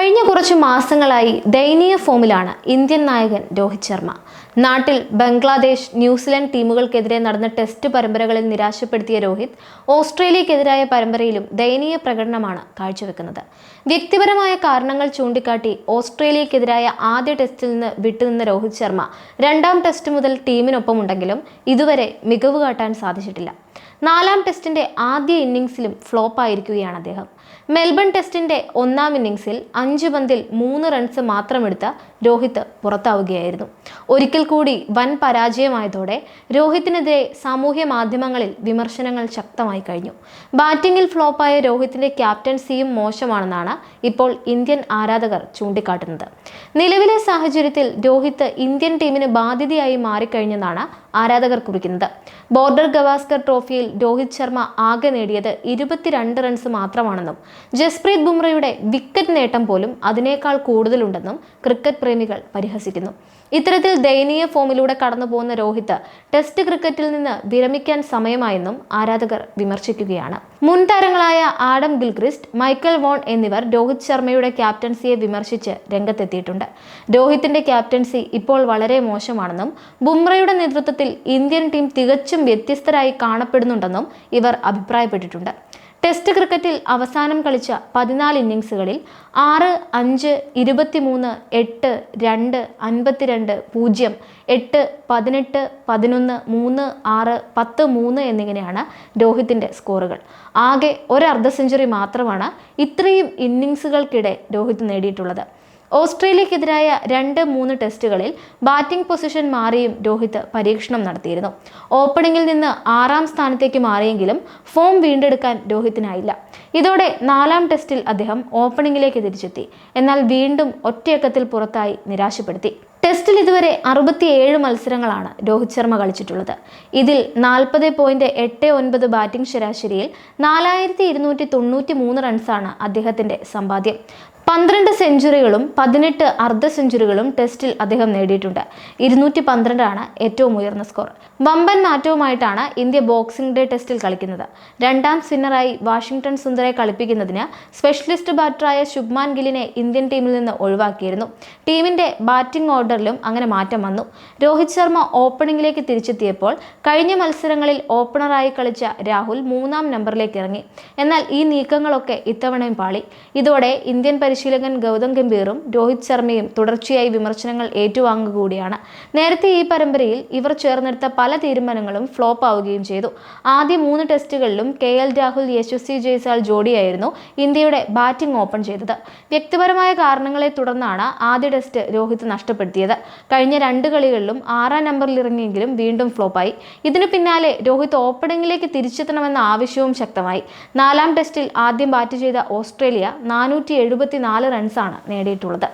കഴിഞ്ഞ കുറച്ച് മാസങ്ങളായി ദയനീയ ഫോമിലാണ് ഇന്ത്യൻ നായകൻ രോഹിത് ശർമ്മ. നാട്ടിൽ ബംഗ്ലാദേശ് ന്യൂസിലൻഡ് ടീമുകൾക്കെതിരെ നടന്ന ടെസ്റ്റ് പരമ്പരകളിൽ നിരാശപ്പെടുത്തിയ രോഹിത് ഓസ്ട്രേലിയക്കെതിരായ പരമ്പരയിലും ദയനീയ പ്രകടനമാണ് കാഴ്ചവെക്കുന്നത്. വ്യക്തിപരമായ കാരണങ്ങൾ ചൂണ്ടിക്കാട്ടി ഓസ്ട്രേലിയക്കെതിരായ ആദ്യ ടെസ്റ്റിൽ നിന്ന് വിട്ടുനിന്ന രോഹിത് ശർമ്മ രണ്ടാം ടെസ്റ്റ് മുതൽ ടീമിനൊപ്പമുണ്ടെങ്കിലും ഇതുവരെ മികവ് കാട്ടാൻ സാധിച്ചിട്ടില്ല. നാലാം ടെസ്റ്റിന്റെ ആദ്യ ഇന്നിംഗ്സിലും ഫ്ലോപ്പായിരിക്കുകയാണ് അദ്ദേഹം. മെൽബൺ ടെസ്റ്റിന്റെ ഒന്നാം ഇന്നിംഗ്സിൽ അഞ്ച് പന്തിൽ മൂന്ന് റൺസ് മാത്രമെടുത്ത രോഹിത് പുറത്താവുകയായിരുന്നു. ഒരിക്കൽ കൂടി വൻ പരാജയമായതോടെ രോഹിത്തിനെതിരെ സാമൂഹ്യ മാധ്യമങ്ങളിൽ വിമർശനങ്ങൾ ശക്തമായി കഴിഞ്ഞു. ബാറ്റിംഗിൽ ഫ്ലോപ്പായ രോഹിത്തിന്റെ ക്യാപ്റ്റൻസിയും മോശമാണെന്നാണ് ഇപ്പോൾ ഇന്ത്യൻ ആരാധകർ ചൂണ്ടിക്കാട്ടുന്നത്. നിലവിലെ സാഹചര്യത്തിൽ രോഹിത് ഇന്ത്യൻ ടീമിന് ബാധ്യതയായി മാറിക്കഴിഞ്ഞെന്നാണ് ആരാധകർ കുറിക്കുന്നത്. ബോർഡർ ഗവാസ്കർ ട്രോഫിയിൽ രോഹിത് ശർമ്മ ആകെ നേടിയത് ഇരുപത്തിരണ്ട് റൺസ് മാത്രമാണെന്നും ജസ്പ്രീത് ബുംറയുടെ വിക്കറ്റ് നേട്ടം പോലും അതിനേക്കാൾ കൂടുതലുണ്ടെന്നും ക്രിക്കറ്റ് പ്രേമികൾ പരിഹസിക്കുന്നു. ഇത്തരത്തിൽ ദയനീയ ഫോമിലൂടെ കടന്നു പോകുന്ന രോഹിത് ടെസ്റ്റ് ക്രിക്കറ്റിൽ നിന്ന് വിരമിക്കാൻ സമയമായെന്നും ആരാധകർ വിമർശിക്കുകയാണ്. മുൻ താരങ്ങളായ ആഡം ഗിൽക്രിസ്റ്റ് മൈക്കൽ വോൺ എന്നിവർ രോഹിത് ശർമ്മയുടെ ക്യാപ്റ്റൻസിയെ വിമർശിച്ച് രംഗത്തെത്തിയിട്ടുണ്ട്. രോഹിത്തിന്റെ ക്യാപ്റ്റൻസി ഇപ്പോൾ വളരെ മോശമാണെന്നും ബുംറയുടെ നേതൃത്വത്തിൽ ഇന്ത്യൻ ടീം തികച്ചും വ്യത്യസ്തരായി കാണപ്പെടുന്നുണ്ടെന്നും ഇവർ അഭിപ്രായപ്പെട്ടിട്ടുണ്ട്. ടെസ്റ്റ് ക്രിക്കറ്റിൽ അവസാനം കളിച്ച പതിനാല് ഇന്നിങ്സുകളിൽ ആറ് അഞ്ച് ഇരുപത്തിമൂന്ന് എട്ട് രണ്ട് അൻപത്തിരണ്ട് പൂജ്യം എട്ട് പതിനെട്ട് പതിനൊന്ന് മൂന്ന് ആറ് പത്ത് മൂന്ന് എന്നിങ്ങനെയാണ് രോഹിത്തിന്റെ സ്കോറുകൾ ആകെ ഒരു അർദ്ധ സെഞ്ചുറി മാത്രമാണ് ഇത്രയും ഇന്നിങ്സുകൾക്കിടെ രോഹിത് നേടിയിട്ടുള്ളത്. ഓസ്ട്രേലിയക്കെതിരായ രണ്ട് മൂന്ന് ടെസ്റ്റുകളിൽ ബാറ്റിംഗ് പൊസിഷൻ മാറിയും രോഹിത് പരീക്ഷണം നടത്തിയിരുന്നു. ഓപ്പണിംഗിൽ നിന്ന് ആറാം സ്ഥാനത്തേക്ക് മാറിയെങ്കിലും ഫോം വീണ്ടെടുക്കാൻ രോഹിത്തിനായില്ല. ഇതോടെ നാലാം ടെസ്റ്റിൽ അദ്ദേഹം ഓപ്പണിംഗിലേക്ക് തിരിച്ചെത്തി. എന്നാൽ വീണ്ടും ഒറ്റയക്കത്തിൽ പുറത്തായി നിരാശപ്പെടുത്തി. ടെസ്റ്റിൽ ഇതുവരെ അറുപത്തിയേഴ് മത്സരങ്ങളാണ് രോഹിത് ശർമ്മ കളിച്ചിട്ടുള്ളത്. ഇതിൽ നാൽപ്പത് പോയിന്റ് എട്ട് ഒൻപത് ബാറ്റിംഗ് ശരാശരിയിൽ നാലായിരത്തി ഇരുന്നൂറ്റി തൊണ്ണൂറ്റി മൂന്ന് റൺസാണ് അദ്ദേഹത്തിന്റെ സമ്പാദ്യം. പന്ത്രണ്ട് സെഞ്ചുറികളും പതിനെട്ട് അർദ്ധ സെഞ്ചുറികളും ടെസ്റ്റിൽ അദ്ദേഹം നേടിയിട്ടുണ്ട്. ഇരുന്നൂറ്റി പന്ത്രണ്ടാണ് ഏറ്റവും ഉയർന്ന സ്കോർ. വമ്പൻ മാറ്റവുമായിട്ടാണ് ഇന്ത്യ ബോക്സിംഗ് ഡേ ടെസ്റ്റിൽ കളിക്കുന്നത്. രണ്ടാം സ്പിന്നറായി വാഷിംഗ്ടൺ സുന്ദറെ കളിപ്പിക്കുന്നതിന് സ്പെഷ്യലിസ്റ്റ് ബാറ്ററായ ശുഭ്മാൻ ഗില്ലിനെ ഇന്ത്യൻ ടീമിൽ നിന്ന് ഒഴിവാക്കിയിരുന്നു. ടീമിന്റെ ബാറ്റിംഗ് ഓർഡറിലും അങ്ങനെ മാറ്റം വന്നു. രോഹിത് ശർമ്മ ഓപ്പണിംഗിലേക്ക് തിരിച്ചെത്തിയപ്പോൾ കഴിഞ്ഞ മത്സരങ്ങളിൽ ഓപ്പണറായി കളിച്ച രാഹുൽ മൂന്നാം നമ്പറിലേക്ക് ഇറങ്ങി. എന്നാൽ ഈ നീക്കങ്ങളൊക്കെ ഇത്തവണയും പാളി. ഇതോടെ ഇന്ത്യൻ പരിശീലകൻ ഗൗതം ഗംഭീറും രോഹിത് ശർമ്മയും തുടർച്ചയായി വിമർശനങ്ങൾ ഏറ്റുവാങ്ങുകൂടിയാണ് നേരത്തെ ഈ പരമ്പരയിൽ ഇവർ ചേർന്നെടുത്ത പല തീരുമാനങ്ങളും ഫ്ലോപ്പ് ആവുകയും ചെയ്തു. ആദ്യ മൂന്ന് ടെസ്റ്റുകളിലും കെ എൽ രാഹുൽ യശസ്വി ജയ്സാൽ ജോഡിയായിരുന്നു ഇന്ത്യയുടെ ബാറ്റിംഗ് ഓപ്പൺ ചെയ്തത്. വ്യക്തിപരമായ കാരണങ്ങളെ തുടർന്നാണ് ആദ്യ ടെസ്റ്റ് രോഹിത് നഷ്ടപ്പെടുത്തിയത്. കഴിഞ്ഞ രണ്ട് കളികളിലും ആറാം നമ്പറിൽ ഇറങ്ങിയെങ്കിലും വീണ്ടും ഫ്ലോപ്പായി. ഇതിനു പിന്നാലെ രോഹിത് ഓപ്പണിംഗിലേക്ക് തിരിച്ചെത്തണമെന്ന ആവശ്യവും ശക്തമായി. നാലാം ടെസ്റ്റിൽ ആദ്യം ബാറ്റ് ചെയ്ത ഓസ്ട്രേലിയ നാനൂറ്റി നാല് റൺസാണ് നേടിയിട്ടുള്ളത്.